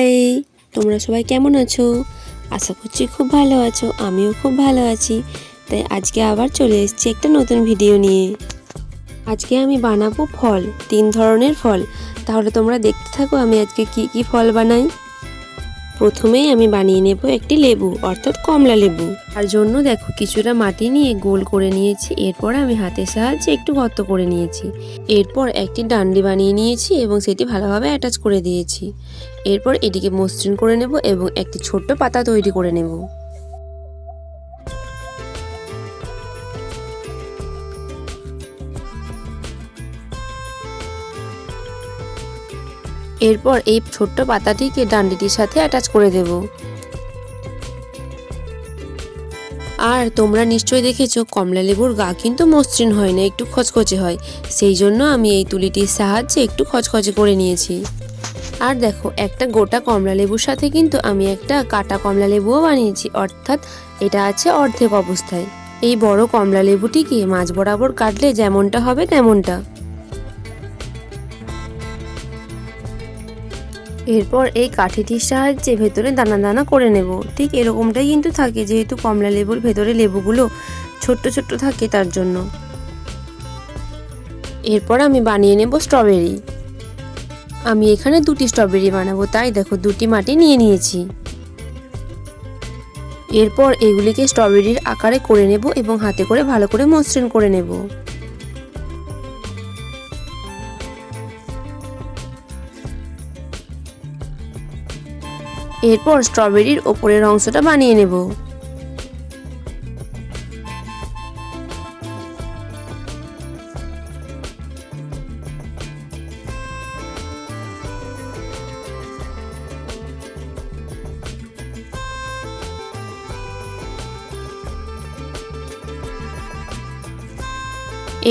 High, তোমরা সবাই কেমন আছো? আশা করছি খুব ভালো আছো, আমিও খুব ভালো আছি। তাই আজকে আবার চলে এসেছি একটা নতুন ভিডিও নিয়ে। আজকে আমি বানাবো ফল, তিন ধরনের ফল। তাহলে তোমরা দেখতে থাকো আমি আজকে কি কি ফল বানাই। প্রথমেই আমি বানিয়ে নেব একটি লেবু, অর্থাৎ কমলা লেবু। তার জন্য দেখো, কিছুটা মাটি নিয়ে গোল করে নিয়েছি। এরপর আমি হাতের সাহায্যে একটু গর্ত করে নিয়েছি। এরপর একটি ডান্ডি বানিয়ে নিয়েছি এবং সেটি ভালোভাবে অ্যাটাচ করে দিয়েছি। এরপর এটিকে মসৃণ করে নেব এবং একটি ছোট্ট পাতা তৈরি করে নেব। এরপর এই ছোট্ট পাতাটিকে ডান্ডিটির সাথে অ্যাটাচ করে দেব। আর তোমরা নিশ্চয়ই দেখেছ, কমলা লেবুর গা কিন্তু মসৃণ হয় না, একটু খচখচে হয়। সেই জন্য আমি এই তুলিটির সাহায্যে একটু খচখচে করে নিয়েছি। আর দেখো, একটা গোটা কমলা লেবুর সাথে কিন্তু আমি একটা কাটা কমলা লেবুও বানিয়েছি, অর্থাৎ এটা আছে অর্ধেক অবস্থায়। এই বড় কমলা লেবুটিকে মাঝ বরাবর কাটলে যেমনটা হবে তেমনটা। এরপর এই কাঠিটির সাহায্যে ভেতরে দানা দানা করে নেব। ঠিক এরকমটাই কিন্তু থাকে, যেহেতু কমলা লেবুর ভেতরে লেবুগুলো ছোট্ট ছোট্ট থাকে তার জন্য। এরপর আমি বানিয়ে নেব স্ট্রবেরি। আমি এখানে দুটি স্ট্রবেরি বানাবো, তাই দেখো দুটি মাটি নিয়ে নিয়েছি। এরপর এগুলিকে স্ট্রবেরির আকারে করে নেব এবং হাতে করে ভালো করে মসৃণ করে নেব। এরপর স্ট্রবেরির ওপরের অংশটা বানিয়ে নেব।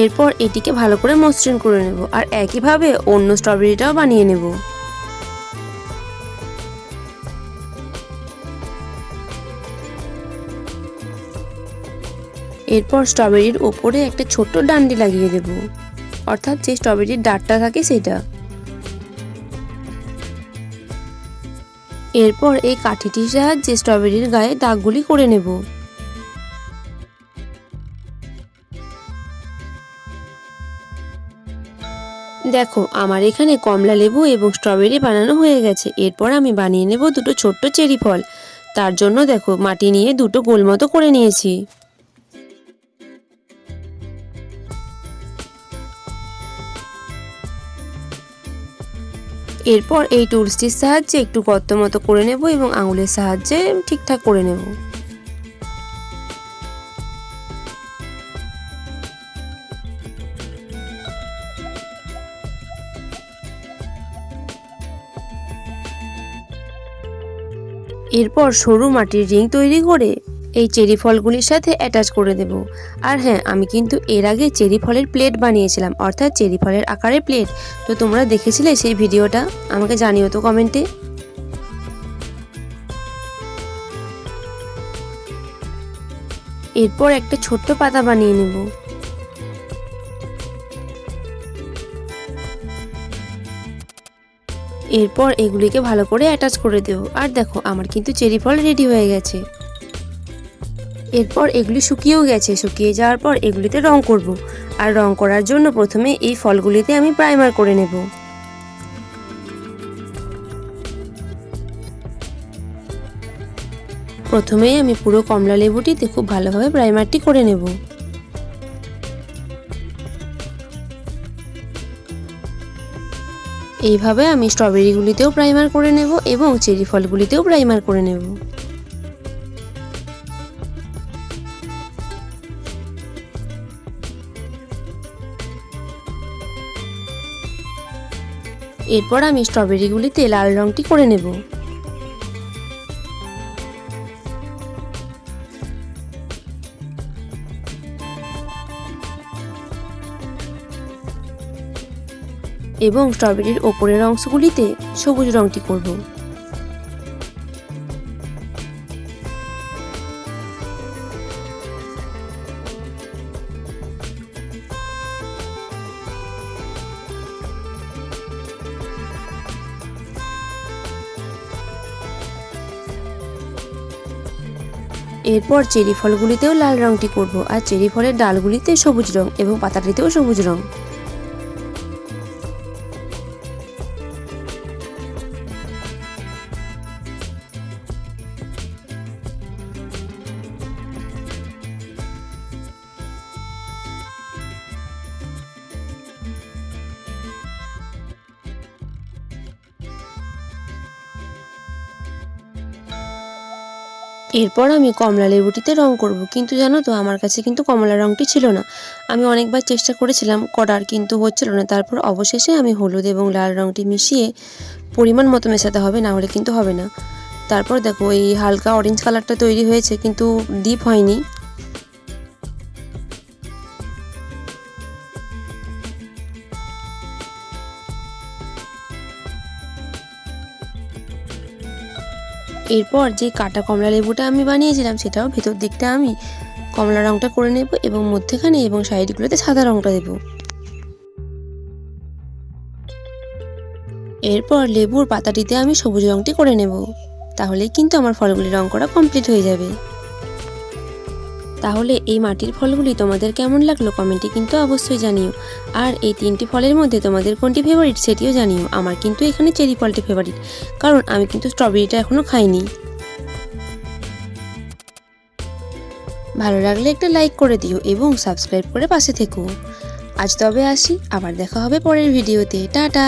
এরপর এটিকে ভালো করে মসৃণ করে নেব আর একইভাবে অন্য স্ট্রবেরিটাও বানিয়ে নেব। এরপর স্ট্রবেরির ওপরে একটা ছোট্ট ডান্ডি লাগিয়ে দেব। অর্থাৎ যে স্ট্রবেরির ডাঁটটা থাকে সেটা। এরপর এই কাঠিটির সাহায্যে স্ট্রবেরির গায়ে দাগগুলি করে নেব। দেখো, আমার এখানে কমলা লেবু এবং স্ট্রবেরি বানানো হয়ে গেছে। এরপর আমি বানিয়ে নেব দুটো ছোট্ট চেরি ফল। তার জন্য দেখো, মাটি নিয়ে দুটো গোল মতো করে নিয়েছি। এরপর এই টুলসটির সাহায্যে একটু গর্ত মতো করে নেব এবং আঙুলের সাহায্যে ঠিকঠাক করে নেব। এরপর সরু মাটির রিং তৈরি করে এই চেরি ফলগুলির সাথে অ্যাটাচ করে দেব। আর হ্যাঁ আমি কিন্তু এর আগে চেরি ফলের প্লেট বানিয়েছিলাম, অর্থাৎ চেরি ফলের আকারের প্লেট তো তোমরা দেখেছিলে সেই ভিডিওটা? আমাকে জানিও তো কমেন্টে। এরপর একটা ছোট্ট পাতা বানিয়ে নেব। এরপর এগুলিকে ভালো করে অ্যাটাচ করে দেবো আর দেখো, আমার কিন্তু চেরি ফল রেডি হয়ে গেছে। এরপর এগুলি শুকিয়েও গেছে। শুকিয়ে যাওয়ার পর এগুলিতে রং করব। আর রং করার জন্য প্রথমে এই ফলগুলিতে আমি প্রাইমার করে নেব। প্রথমেই আমি পুরো কমলা লেবুটিতে খুব ভালোভাবে প্রাইমারটি করে নেব। এইভাবে আমি স্ট্রবেরিগুলিতেও প্রাইমার করে নেব এবং চেরি ফলগুলিতেও প্রাইমার করে নেব। এরপর আমি স্ট্রবেরিগুলিতে লাল রঙটি করে নেব। এবং স্ট্রবেরির ওপরের অংশগুলিতে সবুজ রঙটি করব। এরপর চেরি ফলগুলিতেও লাল রঙটি করব আর চেরি ফলের ডালগুলিতে সবুজ রং এবং পাতাটিতেও সবুজ রং। এরপর আমি কমলা লেবুটিতে রং করব। কিন্তু জানো তো, আমার কাছে কিন্তু কমলা রংটি ছিল না। আমি অনেকবার চেষ্টা করেছিলাম, করার কিন্তু হচ্ছিল না। তারপর অবশেষে আমি হলুদ এবং লাল রংটি মিশিয়ে পরিমাণ মতো মেশাতে হবে, না হলে কিন্তু হবে না। তারপর দেখো, এই হালকা অরেঞ্জ কালারটা তৈরি হয়েছে, কিন্তু ডিপ হয়নি। এরপর যে কাটা কমলা লেবুটা আমি বানিয়েছিলাম, সেটাও ভেতর দিকটা আমি কমলা রঙটা করে নেব এবং মধ্যেখানে এবং সাইডগুলোতে সাদা রঙটা দেব। এরপর লেবুর পাতাটিতে আমি সবুজ রঙটি করে নেব, তাহলেই কিন্তু আমার ফলগুলি রং করা কমপ্লিট হয়ে যাবে। তাহলে এই মাটির ফলগুলি তোমাদের কেমন লাগল কমেন্টে কিন্তু অবশ্যই জানিও। আর এই তিনটি ফলের মধ্যে তোমাদের কোনটি ফেভারিট সেটিও জানিও। আমার কিন্তু এখানে চেরি ফলটি ফেভারিট কারণ আমি কিন্তু স্ট্রবেরিটা এখনও খাইনি। ভালো লাগলে একটা লাইক করে দিও এবং সাবস্ক্রাইব করে পাশে থেকো। আজ তবে আসি, আবার দেখা হবে পরের ভিডিওতে টাটা!